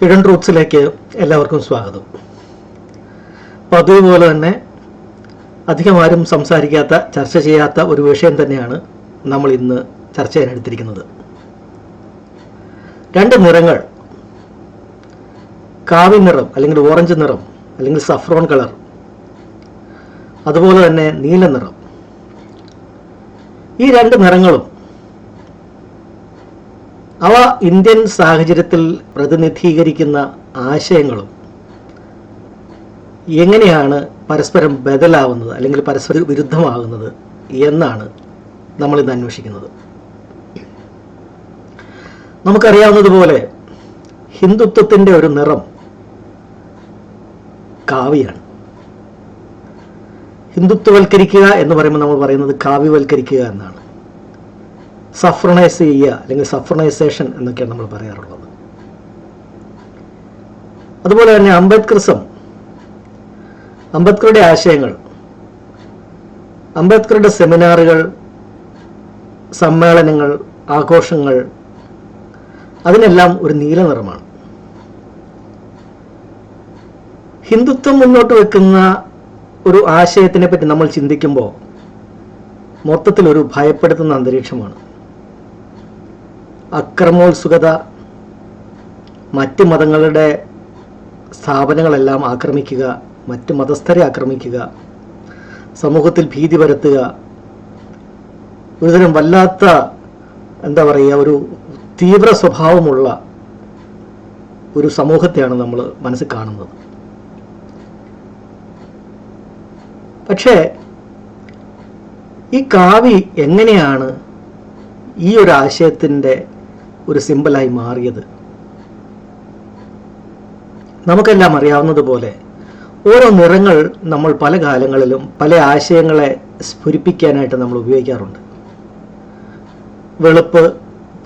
Hidden റൂട്ട്സിലേക്ക് എല്ലാവർക്കും സ്വാഗതം. പതിവ് പോലെ തന്നെ അധികം ആരും സംസാരിക്കാത്ത ചർച്ച ചെയ്യാത്ത ഒരു വിഷയം തന്നെയാണ് നമ്മൾ ഇന്ന് ചർച്ച ചെയ്യാനെടുത്തിരിക്കുന്നത് രണ്ട് നിറങ്ങൾ കാവി നിറം അല്ലെങ്കിൽ ഓറഞ്ച് നിറം അല്ലെങ്കിൽ സഫ്രോൺ കളർ അതുപോലെ തന്നെ നീല നിറം. ഈ രണ്ട് നിറങ്ങളും അവ ഇന്ത്യൻ സാഹചര്യത്തിൽ പ്രതിനിധീകരിക്കുന്ന ആശയങ്ങളും എങ്ങനെയാണ് പരസ്പരം ബദലാവുന്നത് അല്ലെങ്കിൽ പരസ്പര വിരുദ്ധമാകുന്നത് എന്നാണ് നമ്മൾ ഇന്ന് അന്വേഷിക്കുന്നത്. നമുക്കറിയാവുന്നതുപോലെ ഹിന്ദുത്വത്തിന്റെ ഒരു നിറം കാവിയാണ് ഹിന്ദുത്വവൽക്കരിക്കുക എന്ന് പറയുമ്പോൾ നമ്മൾ പറയുന്നത് കാവ്യവൽക്കരിക്കുക എന്നാണ്. സഫ്രണൈസ് ചെയ്യുക അല്ലെങ്കിൽ സഫ്രണൈസേഷൻ എന്നൊക്കെയാണ് നമ്മൾ പറയാറുള്ളത്. അതുപോലെ തന്നെ അംബേദ്കറിസം അംബേദ്കറുടെ ആശയങ്ങൾ അംബേദ്കറുടെ സെമിനാറുകൾ സമ്മേളനങ്ങൾ ആഘോഷങ്ങൾ അതിനെല്ലാം ഒരു നീല നിറമാണ്. ഹിന്ദുത്വം മുന്നോട്ട് വെക്കുന്ന ഒരു ആശയത്തിനെ പറ്റി നമ്മൾ ചിന്തിക്കുമ്പോൾ മൊത്തത്തിൽ ഒരു ഭയപ്പെടുത്തുന്ന അന്തരീക്ഷമാണ്. അക്രമോത്സുകത മറ്റ് മതങ്ങളുടെ സ്ഥാപനങ്ങളെല്ലാം ആക്രമിക്കുക മറ്റ് മതസ്ഥരെ ആക്രമിക്കുക സമൂഹത്തിൽ ഭീതി പരത്തുക ഒരുതരം വല്ലാത്ത എന്താ പറയുക ഒരു തീവ്ര സ്വഭാവമുള്ള ഒരു സമൂഹത്തെയാണ് നമ്മൾ മനസ്സിൽ കാണുന്നത്. പക്ഷേ ഈ കാവി എങ്ങനെയാണ് ഈ ഒരു ആശയത്തിന്റെ ഒരു സിമ്പിളായി മാറിയത്? നമുക്കെല്ലാം അറിയാവുന്നതുപോലെ ഓരോ നിറങ്ങൾ നമ്മൾ പല കാലങ്ങളിലും പല ആശയങ്ങളെ സ്ഫുരിപ്പിക്കാനായിട്ട് നമ്മൾ ഉപയോഗിക്കാറുണ്ട്. വെളുപ്പ്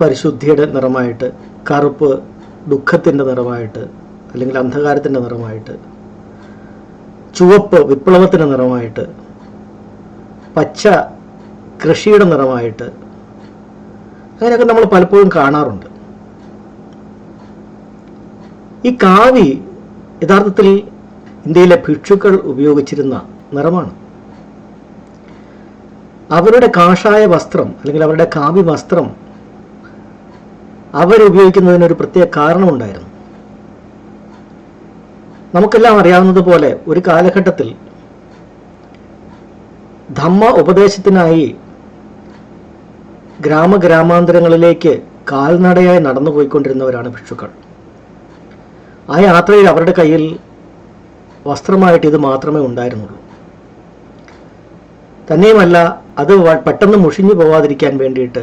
പരിശുദ്ധിയുടെ നിറമായിട്ട് കറുപ്പ് ദുഃഖത്തിന്റെ നിറമായിട്ട് അല്ലെങ്കിൽ അന്ധകാരത്തിന്റെ നിറമായിട്ട് ചുവപ്പ് വിപ്ലവത്തിന്റെ നിറമായിട്ട് പച്ച കൃഷിയുടെ നിറമായിട്ട് അങ്ങനെയൊക്കെ നമ്മൾ പലപ്പോഴും കാണാറുണ്ട്. ഈ കാവി യഥാർത്ഥത്തിൽ ഇന്ത്യയിലെ ഭിക്ഷുക്കൾ ഉപയോഗിച്ചിരുന്ന നിറമാണ്. അവരുടെ കാഷായ വസ്ത്രം അല്ലെങ്കിൽ അവരുടെ കാവി വസ്ത്രം അവരുപയോഗിക്കുന്നതിന് ഒരു പ്രത്യേക കാരണമുണ്ടായിരുന്നു. നമുക്കെല്ലാം അറിയാവുന്നതുപോലെ ഒരു കാലഘട്ടത്തിൽ ധമ്മ ഉപദേശത്തിനായി ഗ്രാമഗ്രാമാന്തരങ്ങളിലേക്ക് കാൽനടയായി നടന്നു പോയിക്കൊണ്ടിരുന്നവരാണ് ഭിക്ഷുക്കൾ. ആ യാത്രയിൽ അവരുടെ കയ്യിൽ വസ്ത്രമായിട്ട് ഇത് മാത്രമേ ഉണ്ടായിരുന്നുള്ളൂ. തന്നെയുമല്ല അത് പെട്ടെന്ന് മുഷിഞ്ഞു പോവാതിരിക്കാൻ വേണ്ടിയിട്ട്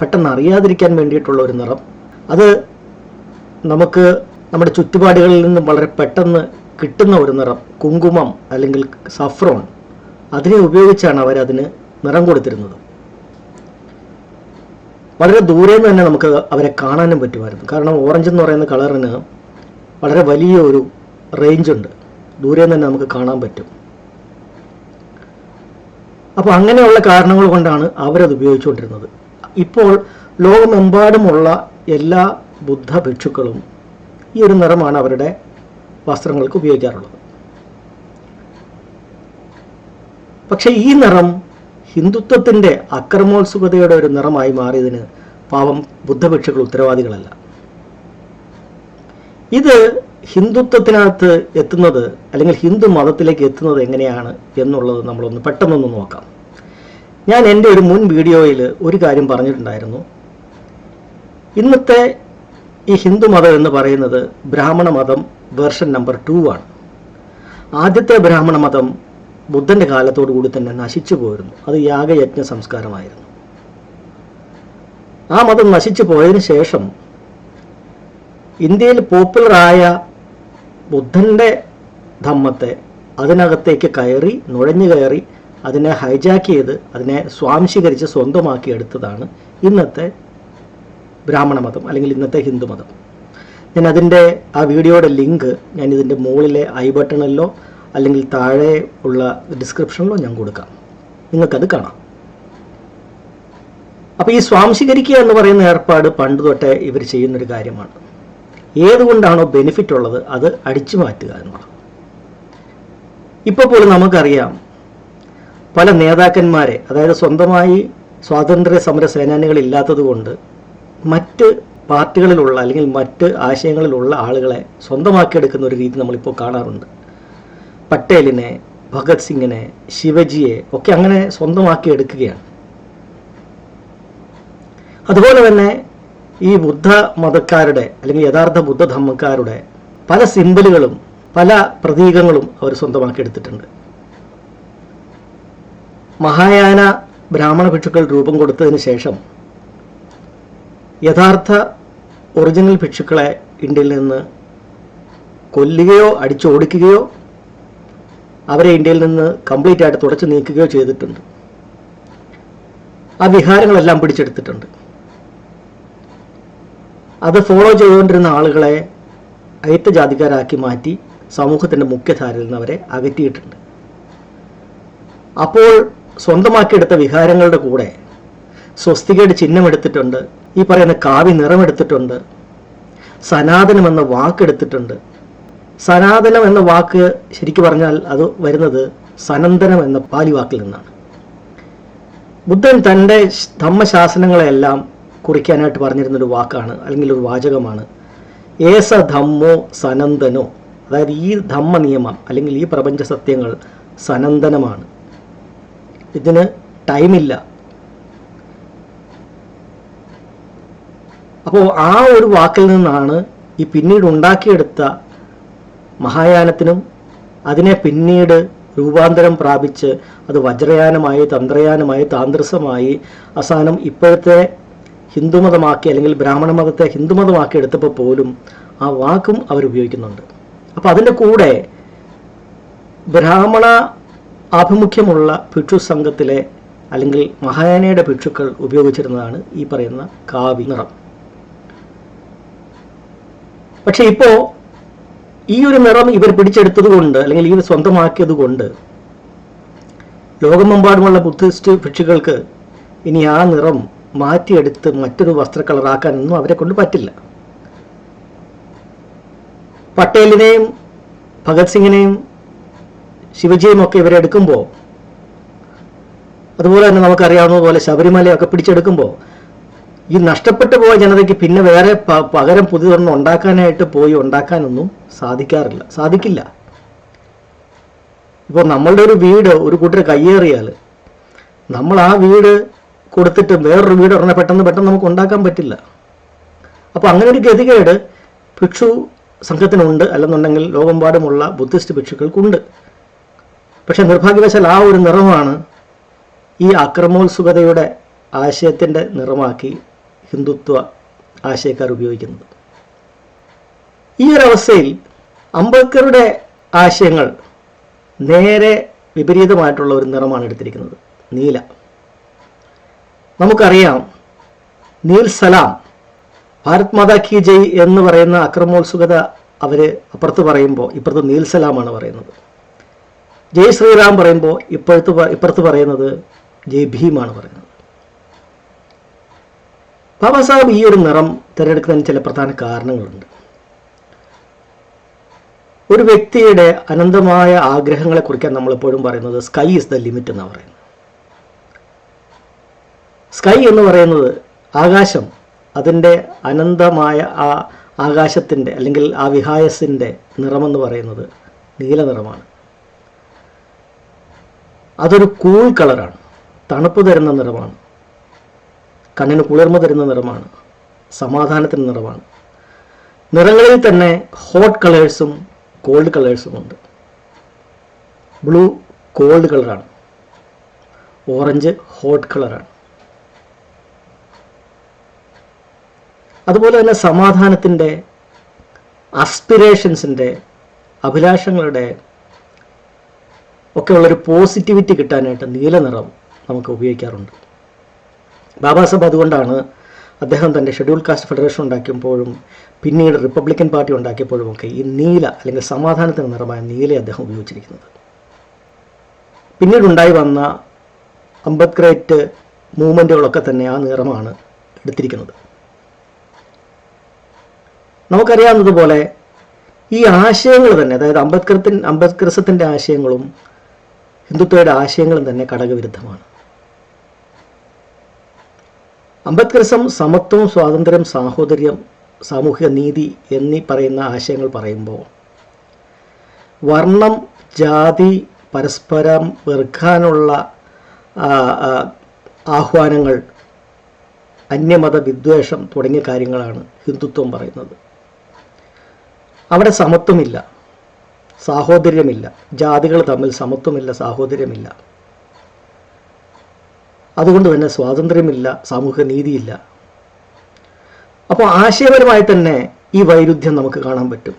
പെട്ടെന്ന് അറിയാതിരിക്കാൻ വേണ്ടിയിട്ടുള്ള ഒരു നിറം. അത് നമുക്ക് നമ്മുടെ ചുറ്റുപാടുകളിൽ നിന്നും വളരെ പെട്ടെന്ന് കിട്ടുന്ന ഒരു നിറം കുങ്കുമം അല്ലെങ്കിൽ സഫ്രോൺ. അതിനെ ഉപയോഗിച്ചാണ് അവരതിന് നിറം കൊടുത്തിരുന്നത്. വളരെ ദൂരെ നിന്ന് തന്നെ നമുക്ക് അവരെ കാണാനും പറ്റുമായിരുന്നു. കാരണം ഓറഞ്ച് എന്ന് പറയുന്ന കളറിന് വളരെ വലിയ ഒരു റേഞ്ച് ഉണ്ട്. ദൂരെ നിന്ന് തന്നെ നമുക്ക് കാണാൻ പറ്റും. അപ്പോൾ അങ്ങനെയുള്ള കാരണങ്ങൾ കൊണ്ടാണ് അവരത് ഉപയോഗിച്ചുകൊണ്ടിരുന്നത്. ഇപ്പോൾ ലോകമെമ്പാടുമുള്ള എല്ലാ ബുദ്ധ ഭിക്ഷുക്കളും ഈ ഒരു നിറമാണ് അവരുടെ വസ്ത്രങ്ങൾക്ക് ഉപയോഗിക്കാറുള്ളത്. പക്ഷേ ഈ നിറം ഹിന്ദുത്വത്തിന്റെ അക്രമോത്സുകതയുടെ ഒരു നിറമായി മാറിയതിന് പാവം ബുദ്ധഭിക്ഷുക്കൾ ഉത്തരവാദികളല്ല. ഇത് ഹിന്ദുത്വത്തിനകത്ത് എത്തുന്നത് അല്ലെങ്കിൽ ഹിന്ദു മതത്തിലേക്ക് എത്തുന്നത് എങ്ങനെയാണ് എന്നുള്ളത് നമ്മളൊന്ന് പെട്ടെന്നൊന്ന് നോക്കാം. ഞാൻ എന്റെ ഒരു മുൻ വീഡിയോയിൽ ഒരു കാര്യം പറഞ്ഞിട്ടുണ്ടായിരുന്നു. ഇന്നത്തെ ഈ ഹിന്ദു മതം എന്ന് പറയുന്നത് ബ്രാഹ്മണ മതം വേർഷൻ നമ്പർ ടു ആണ്. ആദ്യത്തെ ബ്രാഹ്മണ മതം ബുദ്ധന്റെ കാലത്തോടു കൂടി തന്നെ നശിച്ചു പോയിരുന്നു. അത് യാഗയജ്ഞ സംസ്കാരമായിരുന്നു. ആ മതം നശിച്ചു പോയതിന് ശേഷം ഇന്ത്യയിൽ പോപ്പുലറായ ബുദ്ധന്റെ ധമ്മത്തെ അതിനകത്തേക്ക് കയറി നുഴഞ്ഞു കയറി അതിനെ ഹൈജാക്ക് ചെയ്ത് അതിനെ സ്വാംശീകരിച്ച് സ്വന്തമാക്കി എടുത്തതാണ് ഇന്നത്തെ ബ്രാഹ്മണ മതം അല്ലെങ്കിൽ ഇന്നത്തെ ഹിന്ദു മതം. ഞാൻ അതിന്റെ ആ വീഡിയോയുടെ ലിങ്ക് ഞാൻ ഇതിന്റെ മുകളിലെ ഐ ബട്ടണിലോ അല്ലെങ്കിൽ താഴെ ഉള്ള ഡിസ്ക്രിപ്ഷനിലോ ഞാൻ കൊടുക്കാം. നിങ്ങൾക്കത് കാണാം. അപ്പോൾ ഈ സ്വാംശീകരിക്കുക എന്ന് പറയുന്ന ഏർപ്പാട് പണ്ട് തൊട്ടേ ഇവർ ചെയ്യുന്നൊരു കാര്യമാണ്. ഏതുകൊണ്ടാണോ ബെനിഫിറ്റ് ഉള്ളത് അത് അടിച്ചു മാറ്റുക എന്നുള്ളത്. ഇപ്പോൾ പോലും നമുക്കറിയാം പല നേതാക്കന്മാരെ അതായത് സ്വന്തമായി സ്വാതന്ത്ര്യ സമര സേനാനികൾ ഇല്ലാത്തത് കൊണ്ട് മറ്റ് പാർട്ടികളിലുള്ള അല്ലെങ്കിൽ മറ്റ് ആശയങ്ങളിലുള്ള ആളുകളെ സ്വന്തമാക്കിയെടുക്കുന്ന ഒരു രീതി നമ്മളിപ്പോൾ കാണാറുണ്ട്. പട്ടേലിനെ ഭഗത് സിംഗിനെ ശിവജിയെ ഒക്കെ അങ്ങനെ സ്വന്തമാക്കി എടുക്കുകയാണ് അതുപോലെ തന്നെ ഈ ബുദ്ധ മതക്കാരുടെ അല്ലെങ്കിൽ യഥാർത്ഥ ബുദ്ധധമ്മക്കാരുടെ പല സിമ്പലുകളും പല പ്രതീകങ്ങളും അവർ സ്വന്തമാക്കി എടുത്തിട്ടുണ്ട് മഹായാന ബ്രാഹ്മണ ഭിക്ഷുക്കൾ രൂപം കൊടുത്തതിന് ശേഷം യഥാർത്ഥ ഒറിജിനൽ ഭിക്ഷുക്കളെ ഇന്ത്യയിൽ നിന്ന് കൊല്ലുകയോ അടിച്ചോടിക്കുകയോ അവരെ ഇന്ത്യയിൽ നിന്ന് കംപ്ലീറ്റ് ആയിട്ട് തുടച്ചു നീക്കുകയോ ചെയ്തിട്ടുണ്ട്. ആ വിഹാരങ്ങളെല്ലാം പിടിച്ചെടുത്തിട്ടുണ്ട്. അത് ഫോളോ ചെയ്തുകൊണ്ടിരുന്ന ആളുകളെ അയിത്തജാതിക്കാരാക്കി മാറ്റി സമൂഹത്തിന്റെ മുഖ്യധാരയിൽ നിന്ന് അവരെ അകറ്റിയിട്ടുണ്ട്. അപ്പോൾ സ്വന്തമാക്കിയെടുത്ത വിഹാരങ്ങളുടെ കൂടെ സ്വസ്തികയുടെ ചിഹ്നം എടുത്തിട്ടുണ്ട്. ഈ പറയുന്ന കാവി നിറമെടുത്തിട്ടുണ്ട് സനാതനം എന്ന വാക്കെടുത്തിട്ടുണ്ട് സനാതനം എന്ന വാക്ക് ശരിക്കു പറഞ്ഞാൽ അത് വരുന്നത് സനന്ദനം എന്ന പാലി വാക്കിൽ നിന്നാണ്. ബുദ്ധൻ തന്റെ ധമ്മശാസനങ്ങളെല്ലാം കുറിക്കാനായിട്ട് പറഞ്ഞിരുന്നൊരു വാക്കാണ് അല്ലെങ്കിൽ ഒരു വാചകമാണ്. ഏസ ധമ്മോ സനന്ദനോ അതായത് ഈ ധമ്മ നിയമം അല്ലെങ്കിൽ ഈ പ്രപഞ്ച സത്യങ്ങൾ സനന്ദനമാണ് ഇതിന് ടൈമില്ല. അപ്പോൾ ആ ഒരു വാക്കിൽ നിന്നാണ് ഈ പിന്നീട് ഉണ്ടാക്കിയെടുത്ത മഹായാനത്തിനും അതിനെ പിന്നീട് രൂപാന്തരം പ്രാപിച്ച് അത് വജ്രയാനമായി തന്ത്രയാനമായി താന്ത്രസമായി അവസാനം ഇപ്പോഴത്തെ ഹിന്ദുമതമാക്കി അല്ലെങ്കിൽ ബ്രാഹ്മണ മതത്തെ ഹിന്ദുമതമാക്കി എടുത്തപ്പോൾ പോലും ആ വാക്കും അവർ ഉപയോഗിക്കുന്നുണ്ട്. അപ്പോൾ അതിന്റെ കൂടെ ബ്രാഹ്മണ ആഭിമുഖ്യമുള്ള ഭിക്ഷു സംഘത്തിലെ അല്ലെങ്കിൽ മഹായാനയുടെ ഭിക്ഷുക്കൾ ഉപയോഗിച്ചിരുന്നതാണ് ഈ പറയുന്ന കാവി നിറം. പക്ഷെ ഇപ്പോ ഈ ഒരു നിറം ഇവർ പിടിച്ചെടുത്തത് കൊണ്ട് അല്ലെങ്കിൽ ഇത് സ്വന്തമാക്കിയത് കൊണ്ട് ലോകമെമ്പാടുമുള്ള ബുദ്ധിസ്റ്റ് ഭിക്ഷുക്കൾക്ക് ഇനി ആ നിറം മാറ്റിയെടുത്ത് മറ്റൊരു വസ്ത്ര കളറാക്കാനൊന്നും അവരെ കൊണ്ട് പറ്റില്ല. പട്ടേലിനെയും ഭഗത് സിംഗിനെയും ശിവജിയും ഒക്കെ ഇവരെ എടുക്കുമ്പോൾ അതുപോലെ തന്നെ നമുക്കറിയാവുന്ന പോലെ ശബരിമലയൊക്കെ പിടിച്ചെടുക്കുമ്പോൾ ഈ നഷ്ടപ്പെട്ടു പോയ ജനതയ്ക്ക് പിന്നെ വേറെ പകരം പുതിയതൊന്നും ഉണ്ടാക്കാനായിട്ട് പോയി ഉണ്ടാക്കാനൊന്നും സാധിക്കാറില്ല സാധിക്കില്ല. ഇപ്പോൾ നമ്മളുടെ ഒരു വീട് ഒരു കൂട്ടർ കയ്യേറിയാൽ നമ്മൾ ആ വീട് കൊടുത്തിട്ട് വേറൊരു വീട് ഉടനെ പെട്ടെന്ന് പെട്ടെന്ന് നമുക്ക് ഉണ്ടാക്കാൻ പറ്റില്ല. അപ്പോൾ അങ്ങനെ ഒരു ഗതികേട് ഭിക്ഷു സംഘത്തിനുണ്ട് അല്ലെന്നുണ്ടെങ്കിൽ ലോകമ്പാടുമുള്ള ബുദ്ധിസ്റ്റ് ഭിക്ഷുക്കൾക്കുണ്ട്. പക്ഷെ നിർഭാഗ്യവശാൽ ആ ഒരു നിറമാണ് ഈ അക്രമോത്സുകതയുടെ ആശയത്തിന്റെ നിറമാക്കി ഹിന്ദുത്വ ആശയക്കാർ ഉപയോഗിക്കുന്നത്. ഈ ഒരു അവസ്ഥയിൽ അംബേദ്കറുടെ ആശയങ്ങൾ നേരെ വിപരീതമായിട്ടുള്ള ഒരു നിറമാണ് എടുത്തിരിക്കുന്നത്. നീല. നമുക്കറിയാം നീൽ സലാം ഭാരത് മാതാ കി ജയ് എന്ന് പറയുന്ന അക്രമോത്സുകത അവർ അപ്പുറത്ത് പറയുമ്പോൾ ഇപ്പുറത്ത് നീൽ സലാമാണ് പറയുന്നത്. ജയ് ശ്രീറാം പറയുമ്പോൾ ഇപ്പോഴത്തെ ഇപ്പുറത്ത് പറയുന്നത് ജയ് ഭീമാണ് പറയുന്നത്. ബാബാ സാഹബ് ഈ ഒരു നിറം തിരഞ്ഞെടുക്കുന്നതിന് ചില പ്രധാന കാരണങ്ങളുണ്ട്. ഒരു വ്യക്തിയുടെ അനന്തമായ ആഗ്രഹങ്ങളെ കുറിക്കാൻ നമ്മളെപ്പോഴും പറയുന്നത് സ്കൈ ഇസ് ദ ലിമിറ്റ് എന്നാണ് പറയുന്നത്. സ്കൈ എന്ന് പറയുന്നത് ആകാശം അതിന്റെ അനന്തമായ ആ ആകാശത്തിന്റെ അല്ലെങ്കിൽ ആ വിഹായസിന്റെ നിറമെന്ന് പറയുന്നത് നീല നിറമാണ്. അതൊരു കൂൾ കളറാണ്. തണുപ്പ് തരുന്ന നിറമാണ്. കണ്ണിന് കുളിർമ തരുന്ന നിറമാണ്. സമാധാനത്തിന് നിറമാണ്. നിറങ്ങളിൽ തന്നെ ഹോട്ട് കളേഴ്സും കോൾഡ് കളേഴ്സും ഉണ്ട്. ബ്ലൂ കോൾഡ് കളറാണ് ഓറഞ്ച് ഹോട്ട് കളറാണ് അതുപോലെ തന്നെ സമാധാനത്തിന്റെ അസ്പിരേഷൻസിന്റെ അഭിലാഷങ്ങളുടെ ഒക്കെ ഉള്ളൊരു പോസിറ്റിവിറ്റി കിട്ടാനായിട്ട് നീല നിറം നമുക്ക് ഉപയോഗിക്കാറുണ്ട്. ബാബാ സാബ് അതുകൊണ്ടാണ് അദ്ദേഹം തന്റെ ഷെഡ്യൂൾ കാസ്റ്റ് ഫെഡറേഷൻ ഉണ്ടാക്കിയപ്പോഴും പിന്നീട് റിപ്പബ്ലിക്കൻ പാർട്ടി ഉണ്ടാക്കിയപ്പോഴും ഒക്കെ ഈ നീല അല്ലെങ്കിൽ സമാധാനത്തിന് നിറമായ നീല അദ്ദേഹം ഉപയോഗിച്ചിരിക്കുന്നത്. പിന്നീടുണ്ടായി വന്ന അംബദ്ഗ്രേറ്റ് മൂവ്മെന്റുകളൊക്കെ തന്നെ ആ നിറമാണ് എടുത്തിരിക്കുന്നത്. നമുക്കറിയാവുന്നതുപോലെ ഈ ആശയങ്ങൾ തന്നെ അതായത് അംബേദ്കറത്തിൻ അംബേദ്കറിസത്തിന്റെ ആശയങ്ങളും ഹിന്ദുത്വയുടെ ആശയങ്ങളും തന്നെ ഘടകവിരുദ്ധമാണ്. അംബേദ്കറിസം സമത്വം സ്വാതന്ത്ര്യം സാഹോദര്യം സാമൂഹിക നീതി എന്നീ പറയുന്ന ആശയങ്ങൾ പറയുമ്പോൾ വർണം ജാതി പരസ്പരം വെറുക്കാനുള്ള ആഹ്വാനങ്ങൾ അന്യമത വിദ്വേഷം തുടങ്ങിയ കാര്യങ്ങളാണ് ഹിന്ദുത്വം പറയുന്നത്. അവിടെ സമത്വമില്ല. സാഹോദര്യമില്ല. ജാതികൾ തമ്മിൽ സമത്വമില്ല സാഹോദര്യമില്ല. അതുകൊണ്ട് തന്നെ സ്വാതന്ത്ര്യമില്ല സാമൂഹിക നീതിയില്ല അപ്പോൾ ആശയപരമായി തന്നെ ഈ വൈരുദ്ധ്യം നമുക്ക് കാണാൻ പറ്റും.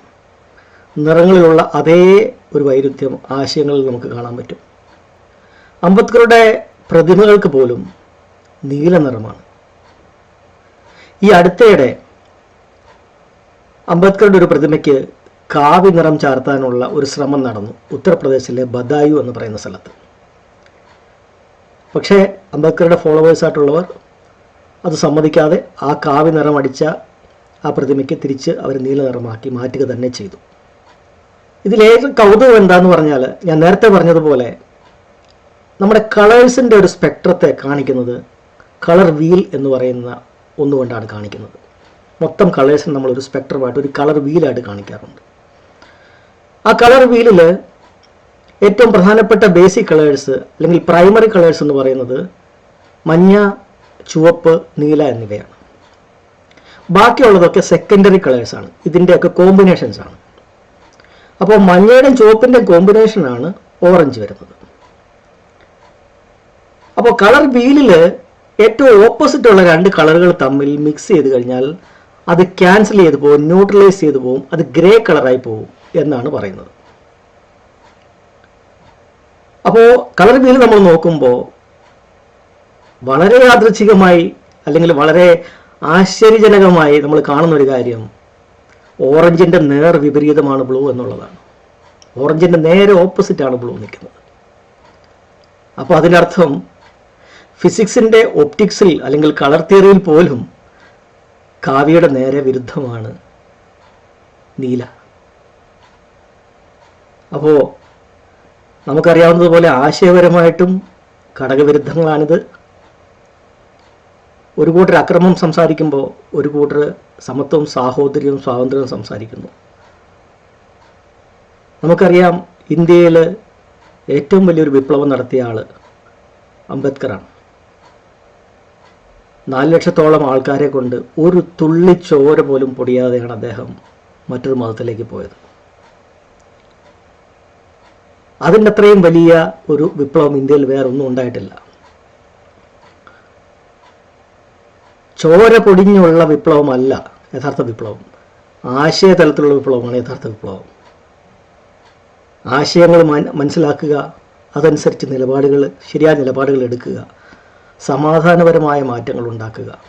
നിറങ്ങളിലുള്ള അതേ ഒരു വൈരുദ്ധ്യം ആശയങ്ങളിൽ നമുക്ക് കാണാൻ പറ്റും. അംബേദ്കറുടെ പ്രതിമകൾക്ക് പോലും നീല നിറമാണ്. ഈ അടുത്തയിടെ അംബേദ്കറുടെ ഒരു പ്രതിമയ്ക്ക് കാവി നിറം ചാർത്താനുള്ള ഒരു ശ്രമം നടന്നു. ഉത്തർപ്രദേശിലെ ബദായു എന്ന് പറയുന്ന സ്ഥലത്ത്. പക്ഷേ അംബേദ്കറുടെ ഫോളോവേഴ്സായിട്ടുള്ളവർ അത് സമ്മതിക്കാതെ ആ കാവി നിറം അടിച്ച ആ പ്രതിമയ്ക്ക് തിരിച്ച് അവർ നീല നിറമാക്കി മാറ്റുക തന്നെ ചെയ്തു. ഇതിലേറെ കൗതുകം എന്താന്ന് പറഞ്ഞാൽ ഞാൻ നേരത്തെ പറഞ്ഞതുപോലെ നമ്മുടെ കളേഴ്സിന്റെ ഒരു സ്പെക്ട്രത്തെ കാണിക്കുന്നത് കളർ വീൽ എന്ന് പറയുന്ന ഒന്നുകൊണ്ടാണ് കാണിക്കുന്നത്. മൊത്തം കളേഴ്സിന് നമ്മളൊരു സ്പെക്ട്രമായിട്ട് ഒരു കളർ വീലായിട്ട് കാണിക്കാറുണ്ട്. ആ കളർ വീലിൽ ഏറ്റവും പ്രധാനപ്പെട്ട ബേസിക് കളേഴ്സ് അല്ലെങ്കിൽ പ്രൈമറി കളേഴ്സ് എന്ന് പറയുന്നത് മഞ്ഞ ചുവപ്പ് നീല എന്നിവയാണ്. ബാക്കിയുള്ളതൊക്കെ സെക്കൻഡറി കളേഴ്സാണ് ഇതിന്റെയൊക്കെ കോമ്പിനേഷൻസ് ആണ്. അപ്പോൾ മഞ്ഞയുടെയും ചുവപ്പിന്റെയും കോമ്പിനേഷനാണ് ഓറഞ്ച് വരുന്നത്. അപ്പോൾ കളർ വീലിൽ ഏറ്റവും ഓപ്പോസിറ്റ് ഉള്ള രണ്ട് കളറുകൾ തമ്മിൽ മിക്സ് ചെയ്ത് കഴിഞ്ഞാൽ അത് ക്യാൻസൽ ചെയ്ത് പോകും ന്യൂട്രലൈസ് ചെയ്ത് പോകും അത് ഗ്രേ കളറായി പോകും. എന്നാണ് പറയുന്നത്. അപ്പോൾ കളർ വീൽ നമ്മൾ നോക്കുമ്പോൾ വളരെ യാദൃച്ഛികമായി അല്ലെങ്കിൽ വളരെ ആശ്ചര്യജനകമായി നമ്മൾ കാണുന്ന ഒരു കാര്യം ഓറഞ്ചിന്റെ നേർ വിപരീതമാണ് ബ്ലൂ എന്നുള്ളതാണ്. ഓറഞ്ചിന്റെ നേരെ ഓപ്പോസിറ്റാണ് ബ്ലൂ നിൽക്കുന്നത്. അപ്പോൾ അതിനർത്ഥം ഫിസിക്സിന്റെ ഒപ്റ്റിക്സിൽ അല്ലെങ്കിൽ കളർ തിയറിയിൽ പോലും കാവ്യയുടെ നേരെ വിരുദ്ധമാണ് നീല. അപ്പോൾ നമുക്കറിയാവുന്നതുപോലെ ആശയപരമായിട്ടും ഘടകവിരുദ്ധങ്ങളാണിത്. ഒരു കൂട്ടർ അക്രമം സംസാരിക്കുമ്പോൾ ഒരു കൂട്ടർ സമത്വവും സാഹോദര്യവും സ്വാതന്ത്ര്യവും സംസാരിക്കുന്നു. നമുക്കറിയാം ഇന്ത്യയിൽ ഏറ്റവും വലിയൊരു വിപ്ലവം നടത്തിയ ആൾ അംബേദ്കറാണ്. നാല് ലക്ഷത്തോളം ആൾക്കാരെ കൊണ്ട് ഒരു തുള്ളി ചോര പോലും പൊടിയാതെയാണ് അദ്ദേഹം മറ്റൊരു മതത്തിലേക്ക് പോയത്. അതിന്റെ അത്രയും വലിയ ഒരു വിപ്ലവം ഇന്ത്യയിൽ വേറെ ഒന്നും ഉണ്ടായിട്ടില്ല. ചോര പൊടിഞ്ഞുള്ള വിപ്ലവമല്ല യഥാർത്ഥ വിപ്ലവം. ആശയ തലത്തിലുള്ള വിപ്ലവമാണ് യഥാർത്ഥ വിപ്ലവം. ആശയങ്ങൾ മനസ്സിലാക്കുക അതനുസരിച്ച് നിലപാടുകൾ ശരിയായ നിലപാടുകൾ എടുക്കുക സമാധാനപരമായ മാറ്റങ്ങൾ ഉണ്ടാക്കുക.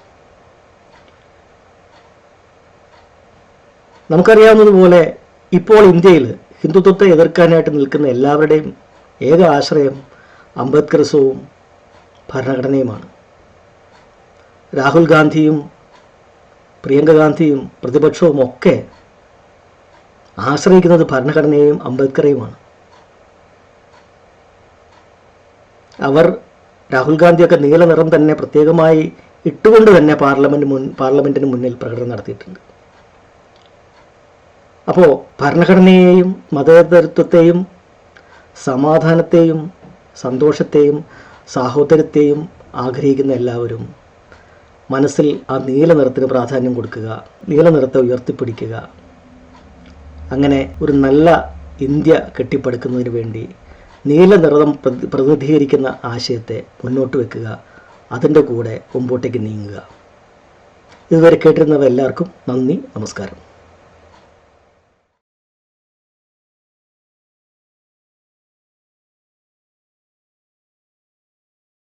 നമുക്കറിയാവുന്നതുപോലെ ഇപ്പോൾ ഇന്ത്യയിൽ ഹിന്ദുത്വത്തെ എതിർക്കാനായിട്ട് നിൽക്കുന്ന എല്ലാവരുടെയും ഏക ആശ്രയം അംബേദ്കറിസവും ഭരണഘടനയുമാണ്. രാഹുൽ ഗാന്ധിയും പ്രിയങ്ക ഗാന്ധിയും പ്രതിപക്ഷവും ഒക്കെ ആശ്രയിക്കുന്നത് ഭരണഘടനയെയും അംബേദ്കറെയുമാണ്. അവർ രാഹുൽ ഗാന്ധിയൊക്കെ നീല നിറം തന്നെ പ്രത്യേകമായി ഇട്ടുകൊണ്ട് തന്നെ പാർലമെന്റ് മുൻ പാർലമെന്റിന് മുന്നിൽ പ്രകടനം നടത്തിയിട്ടുണ്ട്. അപ്പോൾ ഭരണഘടനയെയും മതേതരത്വത്തെയും സമാധാനത്തെയും സന്തോഷത്തെയും സാഹോദര്യത്തെയും ആഗ്രഹിക്കുന്ന എല്ലാവരും മനസ്സിൽ ആ നീല നിറത്തിന് പ്രാധാന്യം കൊടുക്കുക നീല നിറത്തെ ഉയർത്തിപ്പിടിക്കുക. അങ്ങനെ ഒരു നല്ല ഇന്ത്യ കെട്ടിപ്പടുക്കുന്നതിന് വേണ്ടി നീല നിറം പ്രതിനിധീകരിക്കുന്ന ആശയത്തെ മുന്നോട്ട് വെക്കുക അതിന്റെ കൂടെ മുമ്പോട്ടേക്ക് നീങ്ങുക. ഇതുവരെ കേട്ടിരുന്നവ എല്ലാവർക്കും നന്ദി നമസ്കാരം.